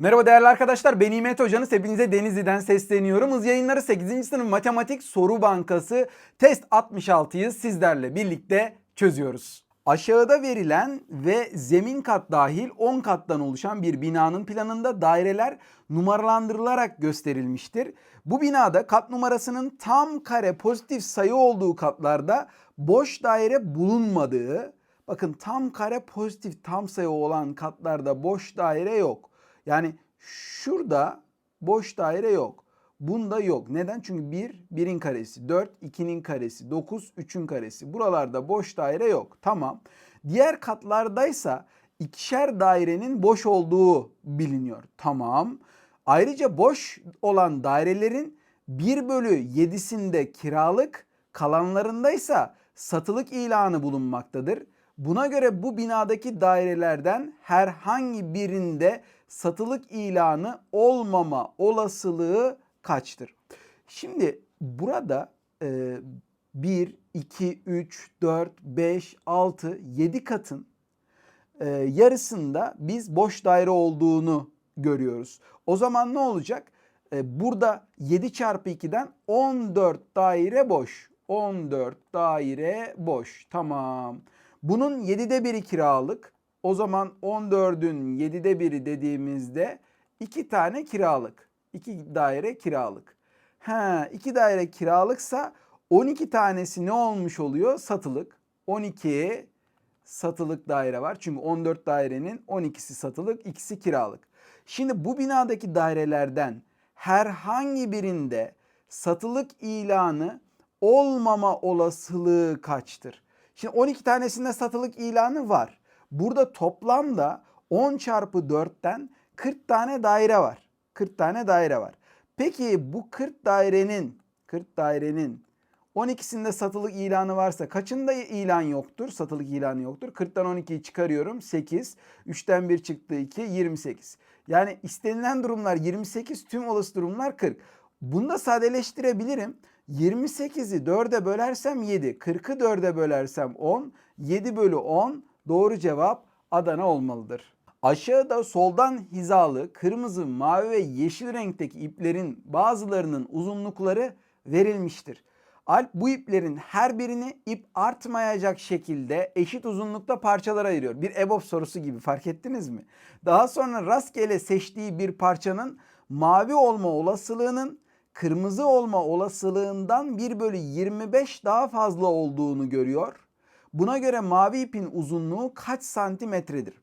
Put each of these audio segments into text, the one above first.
Merhaba değerli arkadaşlar ben İmet Hocanız hepinize Denizli'den sesleniyorum. Hız yayınları 8. sınıf matematik soru bankası test 66'yı sizlerle birlikte çözüyoruz. Aşağıda verilen ve zemin kat dahil 10 kattan oluşan bir binanın planında daireler numaralandırılarak gösterilmiştir. Bu binada kat numarasının tam kare pozitif sayı olduğu katlarda boş daire bulunmadığı, bakın tam kare pozitif tam sayı olan katlarda boş daire yok. Yani şurada boş daire yok. Bunda yok. Neden? Çünkü 1, 1'in karesi, 4, 2'nin karesi, 9, 3'ün karesi. Buralarda boş daire yok. Tamam. Diğer katlardaysa ikişer dairenin boş olduğu biliniyor. Tamam. Ayrıca boş olan dairelerin 1 bölü 7'sinde kiralık, kalanlarındaysa satılık ilanı bulunmaktadır. Buna göre bu binadaki dairelerden herhangi birinde satılık ilanı olmama olasılığı kaçtır? Şimdi burada e, 1, 2, 3, 4, 5, 6, 7 katın e, yarısında biz boş daire olduğunu görüyoruz. O zaman ne olacak? E, burada 7 çarpı 2'den 14 daire boş. 14 daire boş. Tamam. Bunun 7'de biri kiralık. O zaman 14'ün 7'de biri dediğimizde 2 tane kiralık. 2 daire kiralık. Ha, 2 daire kiralıksa 12 tanesi ne olmuş oluyor? Satılık. 12 satılık daire var. Çünkü 14 dairenin 12'si satılık, ikisi kiralık. Şimdi bu binadaki dairelerden herhangi birinde satılık ilanı olmama olasılığı kaçtır? Şimdi 12 tanesinde satılık ilanı var. Burada toplamda 10 çarpı 4'ten 40 tane daire var. 40 tane daire var. Peki bu 40 dairenin 40 dairenin 12'sinde satılık ilanı varsa kaçında ilan yoktur? Satılık ilanı yoktur. 40'tan 12'yi çıkarıyorum. 8. 3'ten 1 çıktı 2. 28. Yani istenilen durumlar 28. Tüm olası durumlar 40. Bunu da sadeleştirebilirim. 28'i 4'e bölersem 7. 40'ı 4'e bölersem 10. 7 bölü 10 doğru cevap Adana olmalıdır. Aşağıda soldan hizalı kırmızı, mavi ve yeşil renkteki iplerin bazılarının uzunlukları verilmiştir. Alp bu iplerin her birini ip artmayacak şekilde eşit uzunlukta parçalara ayırıyor. Bir EBOB sorusu gibi fark ettiniz mi? Daha sonra rastgele seçtiği bir parçanın mavi olma olasılığının kırmızı olma olasılığından 1 bölü 25 daha fazla olduğunu görüyor. Buna göre mavi ipin uzunluğu kaç santimetredir?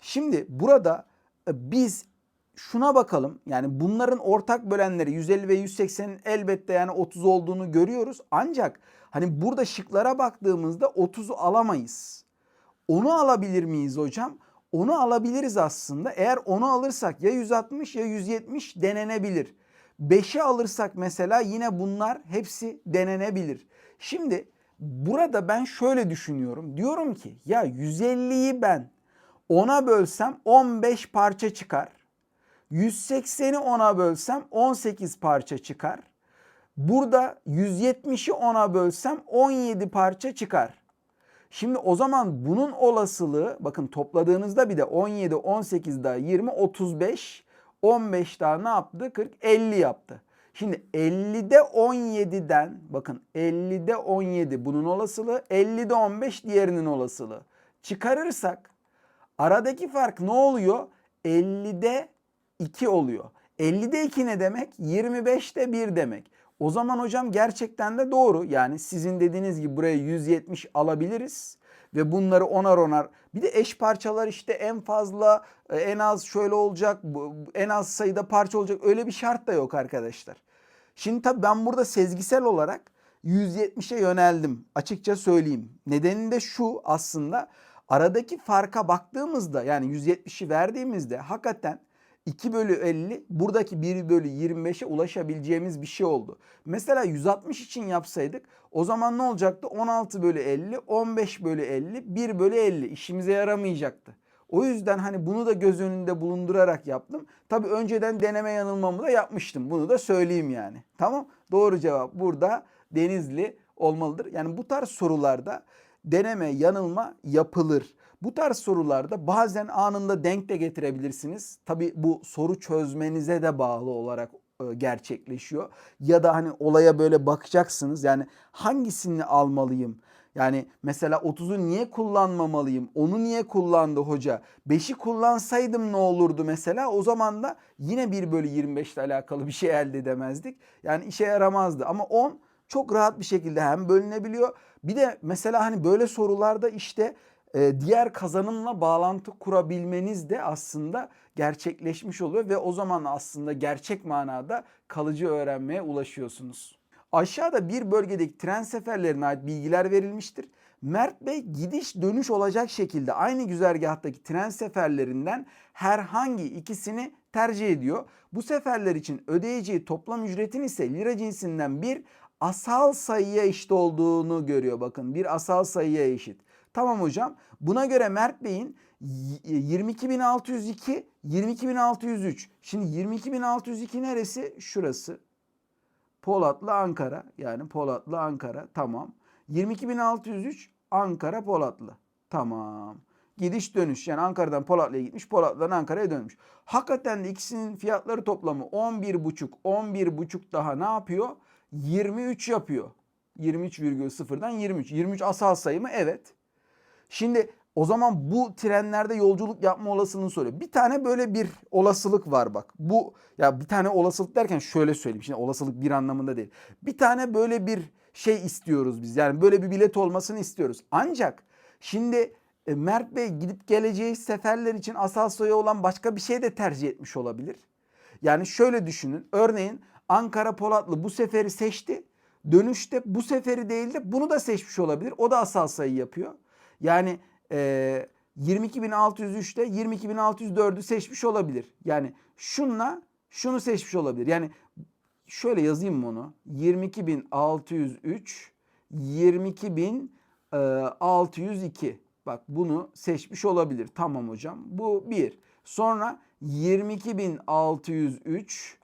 Şimdi burada e, biz şuna bakalım. Yani bunların ortak bölenleri 150 ve 180'in elbette yani 30 olduğunu görüyoruz. Ancak hani burada şıklara baktığımızda 30'u alamayız. Onu alabilir miyiz hocam? Onu alabiliriz aslında. Eğer onu alırsak ya 160 ya 170 denenebilir. 5'i alırsak mesela yine bunlar hepsi denenebilir. Şimdi burada ben şöyle düşünüyorum. Diyorum ki ya 150'yi ben 10'a bölsem 15 parça çıkar. 180'i 10'a bölsem 18 parça çıkar. Burada 170'i 10'a bölsem 17 parça çıkar. Şimdi o zaman bunun olasılığı bakın topladığınızda bir de 17, 18 daha 20, 35, 15 daha ne yaptı? 40, 50 yaptı. Şimdi 50'de 17'den bakın 50'de 17 bunun olasılığı 50'de 15 diğerinin olasılığı. Çıkarırsak aradaki fark ne oluyor? 50'de 2 oluyor. 50'de 2 ne demek? 25'te 1 demek. O zaman hocam gerçekten de doğru. Yani sizin dediğiniz gibi buraya 170 alabiliriz. Ve bunları onar onar. Bir de eş parçalar işte en fazla e, en az şöyle olacak. En az sayıda parça olacak. Öyle bir şart da yok arkadaşlar. Şimdi tabii ben burada sezgisel olarak 170'e yöneldim. Açıkça söyleyeyim. Nedeni de şu aslında. Aradaki farka baktığımızda yani 170'i verdiğimizde hakikaten 2 bölü 50 buradaki 1 bölü 25'e ulaşabileceğimiz bir şey oldu. Mesela 160 için yapsaydık o zaman ne olacaktı? 16 bölü 50, 15 bölü 50, 1 bölü 50 işimize yaramayacaktı. O yüzden hani bunu da göz önünde bulundurarak yaptım. Tabii önceden deneme yanılmamı da yapmıştım. Bunu da söyleyeyim yani. Tamam? Doğru cevap burada Denizli olmalıdır. Yani bu tarz sorularda deneme yanılma yapılır. Bu tarz sorularda bazen anında denk de getirebilirsiniz. Tabi bu soru çözmenize de bağlı olarak e, gerçekleşiyor. Ya da hani olaya böyle bakacaksınız. Yani hangisini almalıyım? Yani mesela 30'u niye kullanmamalıyım? Onu niye kullandı hoca? 5'i kullansaydım ne olurdu mesela? O zaman da yine 1 bölü 25 ile alakalı bir şey elde edemezdik. Yani işe yaramazdı. Ama 10 çok rahat bir şekilde hem bölünebiliyor. Bir de mesela hani böyle sorularda işte diğer kazanımla bağlantı kurabilmeniz de aslında gerçekleşmiş oluyor ve o zaman aslında gerçek manada kalıcı öğrenmeye ulaşıyorsunuz. Aşağıda bir bölgedeki tren seferlerine ait bilgiler verilmiştir. Mert Bey gidiş dönüş olacak şekilde aynı güzergahtaki tren seferlerinden herhangi ikisini tercih ediyor. Bu seferler için ödeyeceği toplam ücretin ise lira cinsinden bir asal sayıya eşit olduğunu görüyor. Bakın bir asal sayıya eşit. Tamam hocam. Buna göre Mert Bey'in 22.602, 22.603. Şimdi 22.602 neresi? Şurası. Polatlı Ankara. Yani Polatlı Ankara. Tamam. 22.603 Ankara Polatlı. Tamam. Gidiş dönüş yani Ankara'dan Polatlı'ya gitmiş, Polatlı'dan Ankara'ya dönmüş. Hakikaten de ikisinin fiyatları toplamı 11,5, 11,5 daha ne yapıyor? 23 yapıyor. 23,0'dan 23. 23 asal sayı mı? Evet. Şimdi o zaman bu trenlerde yolculuk yapma olasılığını soruyor. Bir tane böyle bir olasılık var bak. Bu ya bir tane olasılık derken şöyle söyleyeyim. Şimdi olasılık bir anlamında değil. Bir tane böyle bir şey istiyoruz biz. Yani böyle bir bilet olmasını istiyoruz. Ancak şimdi e, Mert Bey gidip geleceği seferler için asal sayı olan başka bir şey de tercih etmiş olabilir. Yani şöyle düşünün. Örneğin Ankara Polatlı bu seferi seçti. Dönüşte bu seferi değil de bunu da seçmiş olabilir. O da asal sayı yapıyor. Yani e, 22.603'te 22.604'ü seçmiş olabilir. Yani şunla şunu seçmiş olabilir. Yani şöyle yazayım onu? 22.603 22.602 Bak bunu seçmiş olabilir. Tamam hocam. Bu bir. Sonra 22.603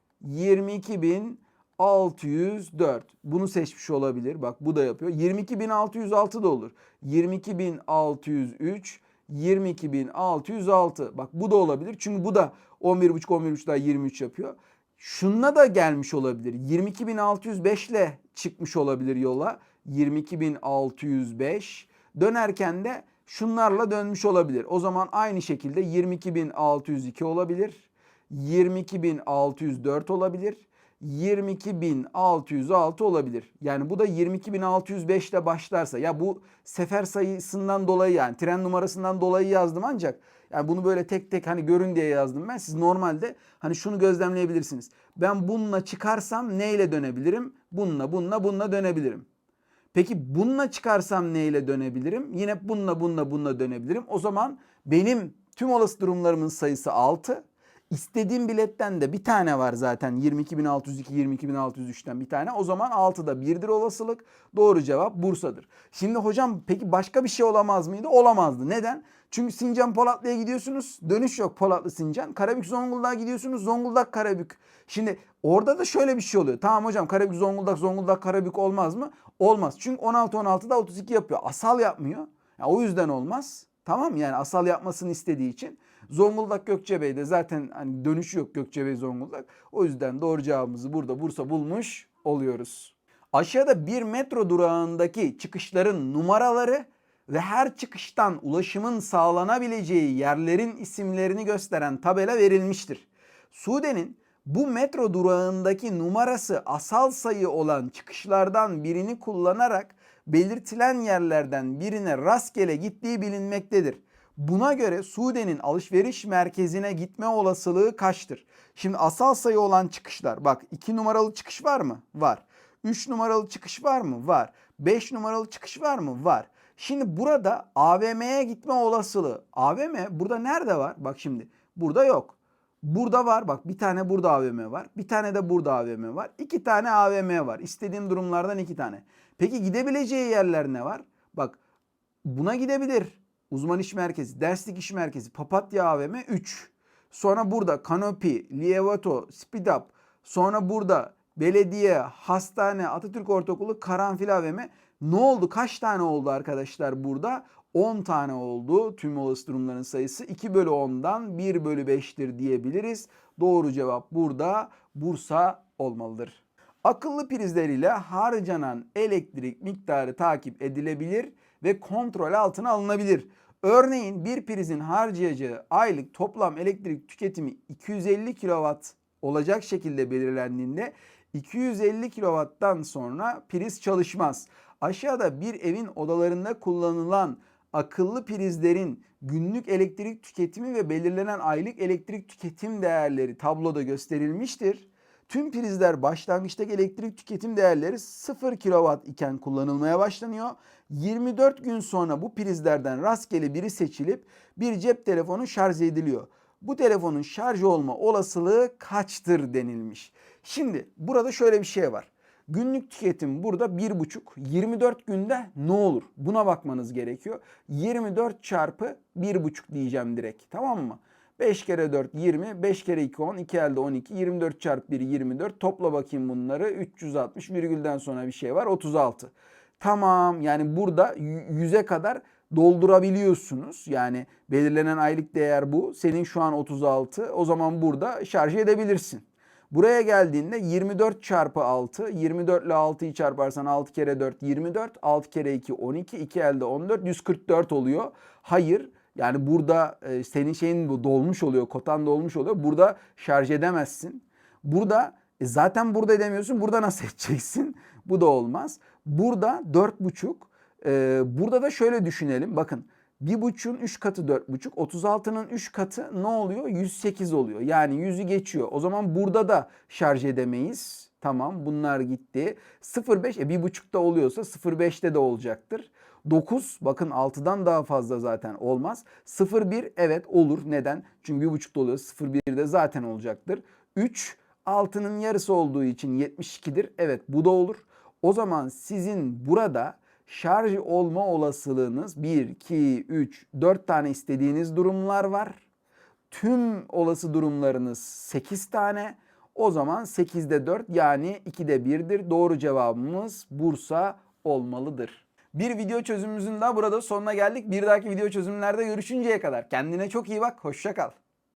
22.604 bunu seçmiş olabilir. Bak bu da yapıyor. 22.606 da olur. 22.603 22.606 bak bu da olabilir. Çünkü bu da 11.5 11.5 daha 23 yapıyor. Şununla da gelmiş olabilir. 22.605 ile çıkmış olabilir yola. 22.605 dönerken de şunlarla dönmüş olabilir. O zaman aynı şekilde 22.602 olabilir. 22.604 olabilir. 22.606 olabilir. Yani bu da 22.605 ile başlarsa ya bu sefer sayısından dolayı yani tren numarasından dolayı yazdım ancak yani bunu böyle tek tek hani görün diye yazdım ben. Siz normalde hani şunu gözlemleyebilirsiniz. Ben bununla çıkarsam neyle dönebilirim? Bununla, bununla, bununla dönebilirim. Peki bununla çıkarsam neyle dönebilirim? Yine bununla, bununla, bununla dönebilirim. O zaman benim tüm olası durumlarımın sayısı 6. İstediğim biletten de bir tane var zaten 22.602 22.603'ten bir tane. O zaman 6'da 1'dir olasılık. Doğru cevap Bursa'dır. Şimdi hocam peki başka bir şey olamaz mıydı? Olamazdı. Neden? Çünkü Sincan Polatlı'ya gidiyorsunuz. Dönüş yok Polatlı Sincan. Karabük Zonguldak'a gidiyorsunuz. Zonguldak Karabük. Şimdi orada da şöyle bir şey oluyor. Tamam hocam Karabük Zonguldak Zonguldak Karabük olmaz mı? Olmaz. Çünkü 16 16'da 32 yapıyor. Asal yapmıyor. Yani o yüzden olmaz. Tamam yani asal yapmasını istediği için. Zonguldak Gökçebey'de zaten hani dönüşü yok Gökçebey Zonguldak. O yüzden doğru cevabımızı burada Bursa bulmuş oluyoruz. Aşağıda bir metro durağındaki çıkışların numaraları ve her çıkıştan ulaşımın sağlanabileceği yerlerin isimlerini gösteren tabela verilmiştir. Sude'nin bu metro durağındaki numarası asal sayı olan çıkışlardan birini kullanarak belirtilen yerlerden birine rastgele gittiği bilinmektedir. Buna göre Sude'nin alışveriş merkezine gitme olasılığı kaçtır? Şimdi asal sayı olan çıkışlar bak 2 numaralı çıkış var mı? Var. 3 numaralı çıkış var mı? Var. 5 numaralı çıkış var mı? Var. Şimdi burada AVM'ye gitme olasılığı. AVM burada nerede var? Bak şimdi burada yok. Burada var bak bir tane burada AVM var. Bir tane de burada AVM var. İki tane AVM var. İstediğim durumlardan iki tane. Peki gidebileceği yerler ne var? Bak buna gidebilir. Uzman iş merkezi, derslik iş merkezi, Papatya AVM 3. Sonra burada Kanopi, Lievato, Speedup. Sonra burada belediye, hastane, Atatürk Ortaokulu, Karanfil AVM. Ne oldu? Kaç tane oldu arkadaşlar burada? 10 tane oldu tüm olası durumların sayısı. 2 bölü 10'dan 1 bölü 5'tir diyebiliriz. Doğru cevap burada Bursa olmalıdır. Akıllı prizler ile harcanan elektrik miktarı takip edilebilir ve kontrol altına alınabilir. Örneğin bir prizin harcayacağı aylık toplam elektrik tüketimi 250 kW olacak şekilde belirlendiğinde 250 kW'dan sonra priz çalışmaz. Aşağıda bir evin odalarında kullanılan akıllı prizlerin günlük elektrik tüketimi ve belirlenen aylık elektrik tüketim değerleri tabloda gösterilmiştir. Tüm prizler başlangıçtaki elektrik tüketim değerleri 0 kW iken kullanılmaya başlanıyor. 24 gün sonra bu prizlerden rastgele biri seçilip bir cep telefonu şarj ediliyor. Bu telefonun şarj olma olasılığı kaçtır denilmiş. Şimdi burada şöyle bir şey var. Günlük tüketim burada 1,5. 24 günde ne olur? Buna bakmanız gerekiyor. 24 çarpı 1,5 diyeceğim direkt. Tamam mı? 5 kere 4 20, 5 kere 2 10, 2 elde 12, 24 çarpı 1 24. Topla bakayım bunları. 360 virgülden sonra bir şey var 36. Tamam yani burada 100'e kadar doldurabiliyorsunuz. Yani belirlenen aylık değer bu. Senin şu an 36. O zaman burada şarj edebilirsin. Buraya geldiğinde 24 çarpı 6. 24 ile 6'yı çarparsan 6 kere 4 24. 6 kere 2 12. 2 elde 14. 144 oluyor. Hayır. Yani burada e, senin şeyin dolmuş oluyor. Kotan dolmuş oluyor. Burada şarj edemezsin. Burada e, zaten burada edemiyorsun. Burada nasıl edeceksin? Bu da olmaz. Burada 4,5. E, burada da şöyle düşünelim. Bakın 1,5'un 3 katı 4,5. 36'nın 3 katı ne oluyor? 108 oluyor. Yani 100'ü geçiyor. O zaman burada da şarj edemeyiz. Tamam bunlar gitti. 0,5 e 1,5'da oluyorsa 0,5'te de olacaktır. 9 bakın 6'dan daha fazla zaten olmaz. 0,1 evet olur. Neden? Çünkü 1,5'da oluyor. 0,1'de zaten olacaktır. 3 6'nın yarısı olduğu için 72'dir. Evet bu da olur. O zaman sizin burada şarj olma olasılığınız 1, 2, 3, 4 tane istediğiniz durumlar var. Tüm olası durumlarınız 8 tane. O zaman 8'de 4 yani 2'de 1'dir. Doğru cevabımız Bursa olmalıdır. Bir video çözümümüzün daha burada sonuna geldik. Bir dahaki video çözümlerde görüşünceye kadar kendine çok iyi bak. Hoşça kal.